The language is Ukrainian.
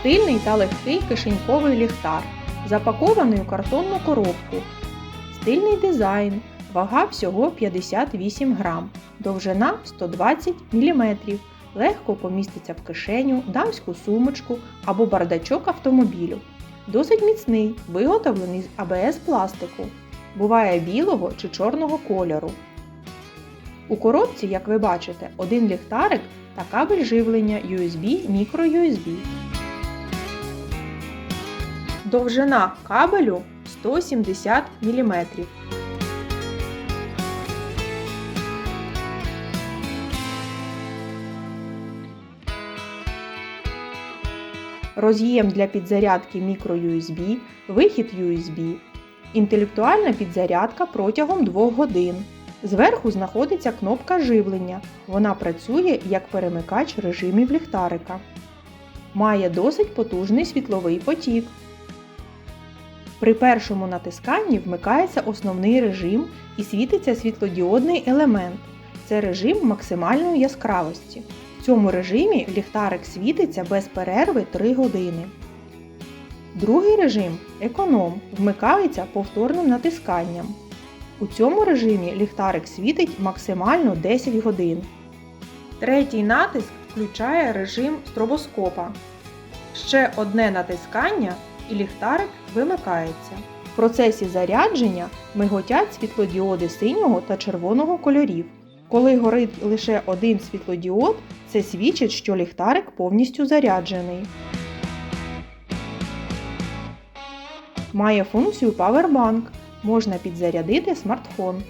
Стильний та легкий кишеньковий ліхтар, запакований у картонну коробку. Стильний дизайн, вага всього 58 грам, довжина 120 мм. Легко поміститься в кишеню, дамську сумочку або бардачок автомобілю. Досить міцний, виготовлений з АБС пластику. Буває білого чи чорного кольору. У коробці, як ви бачите, один ліхтарик та кабель живлення USB microUSB. Довжина кабелю 170 мм. Роз'єм для підзарядки microUSB, вихід USB. Інтелектуальна підзарядка протягом 2 годин. Зверху знаходиться кнопка живлення. Вона працює як перемикач режимів ліхтарика. Має досить потужний світловий потік. При першому натисканні вмикається основний режим і світиться світлодіодний елемент. Це режим максимальної яскравості. В цьому режимі ліхтарик світиться без перерви 3 години. Другий режим економ вмикається повторним натисканням. У цьому режимі ліхтарик світить максимально 10 годин. Третій натиск включає режим стробоскопа. Ще одне натискання і ліхтарик вимикається. В процесі зарядження миготять світлодіоди синього та червоного кольорів. Коли горить лише один світлодіод, це свідчить, що ліхтарик повністю заряджений. Має функцію Powerbank. Можна підзарядити смартфон.